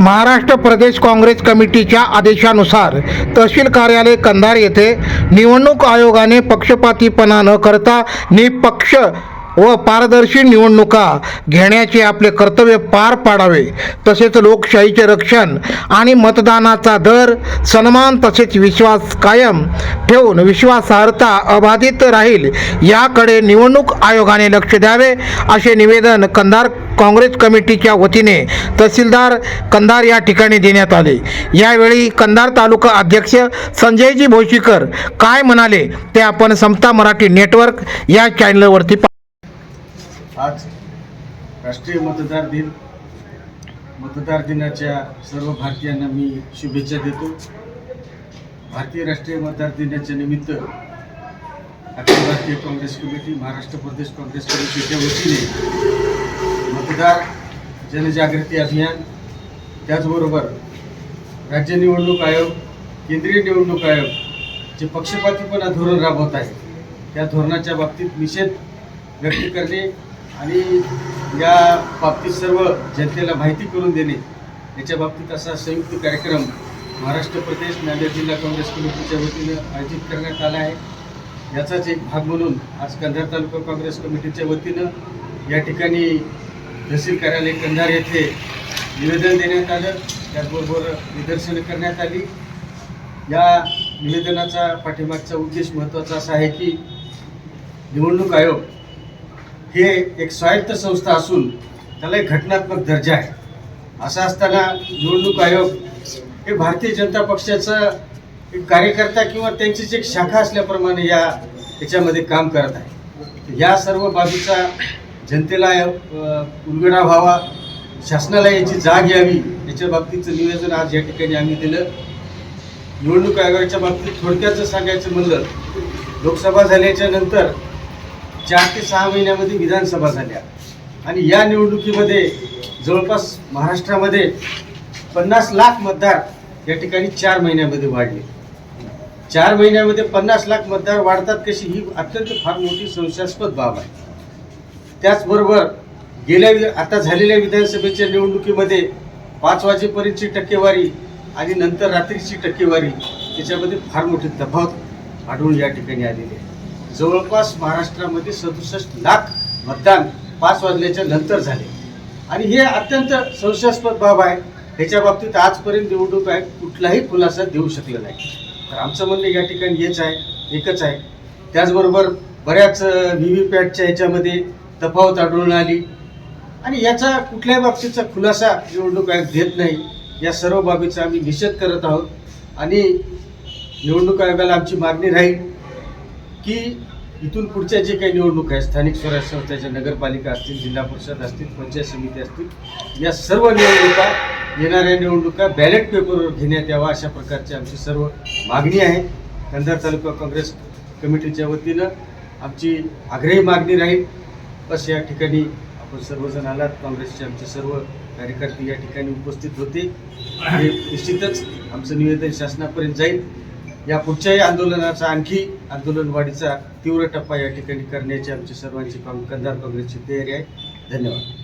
महाराष्ट्र प्रदेश काँग्रेस कमिटीच्या आदेशानुसार तहसील कार्यालय कंधार येथे निवडणूक आयोगाने पक्षपातीपणा न करता निपक्ष व पारदर्शी निवडणुका घेण्याचे आपले कर्तव्य पार पाडावे. तसेच लोकशाहीचे रक्षण आणि मतदानाचा दर सन्मान तसेच विश्वास कायम ठेवून विश्वासार्हता अबाधित राहील याकडे निवडणूक आयोगाने लक्ष द्यावे असे निवेदन कंधार काँग्रेस कमिटीच्या वतीने तहसीलदार कंधार या ठिकाणी देण्यात आले. यावेळी कंधार तालुका अध्यक्ष संजयजी भोशीकर काय म्हणाले ते आपण समता मराठी नेटवर्क या चॅनलवरती पा आज राष्ट्रीय मतदार दिन. मतदार दिनाच्या सर्व भारतीयांना मी शुभेच्छा देतो. भारतीय राष्ट्रीय मतदार दिनाच्या निमित्त Akhil Bharatiya Congress committee Maharashtra Pradesh Congress कमिटीच्या वतीने मतदार जनजागृती अभियान त्याचबरोबर राज्य निवडणूक आयोग केंद्रीय निवडणूक आयोग जे पक्षपातीपणा धोरण राबवत आहे त्या धोरणाच्या बाबतीत निषेध व्यक्त करणे आणि या बाबतीत सर्व जनतेला माहिती करून देणे याच्या बाबतीत असा संयुक्त कार्यक्रम महाराष्ट्र प्रदेश नांदेड जिल्हा काँग्रेस कमिटीच्या वतीनं आयोजित करण्यात आला आहे. याचाच एक भाग म्हणून आज कंधार तालुका काँग्रेस कमिटीच्या वतीनं या ठिकाणी तहसील कार्यालय कंधार येथे निवेदन देण्यात आलं. त्याचबरोबर निदर्शनं करण्यात आली. या निवेदनाचा पाठीमागचा उद्देश महत्त्वाचा असा आहे की निवडणूक आयोग हे एक स्वायत्त संस्था असून त्याला एक घटनात्मक दर्जा आहे. असं असताना निवडणूक आयोग हे भारतीय जनता पक्षाचं एक कार्यकर्ता किंवा त्यांचीच एक शाखा असल्याप्रमाणे या याच्यामध्ये काम करत आहे. या सर्व बाजूचा जनतेला उलगडा व्हावा शासनाला याची जाग यावी याच्या बाबतीचं निवेदन आज या ठिकाणी आम्ही दिलं. निवडणूक आयोगाच्या बाबतीत थोडक्यात सांगायचं म्हणलं लोकसभा झाल्याच्यानंतर चार ते सहा महिन्यामध्ये विधानसभा झाल्या. आणि या निवडणुकीमध्ये जवळपास महाराष्ट्रामध्ये पन्नास लाख मतदार या ठिकाणी चार महिन्यामध्ये वाढले. चार महिन्यामध्ये पन्नास लाख मतदार वाढतात कशी ही अत्यंत फार मोठी संशयास्पद बाब आहे. त्याचबरोबर गेल्या आता झालेल्या विधानसभेच्या निवडणुकीमध्ये पाच वाजेपर्यंतची टक्केवारी आणि नंतर रात्रीची टक्केवारी त्याच्यामध्ये फार मोठी तफावत आढळून या ठिकाणी आलेली आहे. जवळपास महाराष्ट्रामध्ये सदुसष्ट लाख मतदान पाच वाजल्याच्या नंतर झाले. आणि हे अत्यंत संशयास्पद बाब आहे. ह्याच्या बाबतीत आजपर्यंत निवडणूक आयोग कुठलाही खुलासा देऊ शकलेला नाही. तर आमचं म्हणणं या ठिकाणी हेच आहे एकच आहे. त्याचबरोबर बऱ्याच व्ही व्ही पॅटच्या ह्याच्यामध्ये तफावत आढळून आली. आणि याचा कुठल्याही बाबतीचा खुलासा निवडणूक आयोग देत नाही. या सर्व बाबीचा आम्ही निषेध करत आहोत. आणि निवडणूक आयोगाला आमची मागणी राहील. की इथून पुढच्या जे काही निवडणूक आहे स्थानिक स्वराज्य संस्थेच्या नगरपालिका असतील जिल्हा परिषद असतील पंचायत समिती असतील या सर्व निवडणुका येणाऱ्या निवडणुका बॅलेट पेपरवर घेण्यात यावा अशा प्रकारची आमची सर्व मागणी आहे. कंधार तालुका काँग्रेस कमिटीच्या वतीनं आमची आग्रही मागणी राहील. बस या ठिकाणी आपण सर्वजण आलात. काँग्रेसचे आमचे सर्व कार्यकर्ते या ठिकाणी उपस्थित होते हे निश्चितच आमचं निवेदन शासनापर्यंत जाईल. या पुढच्याही आंदोलनाचा आणखी आंदोलनवाढीचा तीव्र टप्पा या ठिकाणी करण्याची आमची सर्वांची काँ- कंधार काँग्रेसची तयारी आहे. धन्यवाद.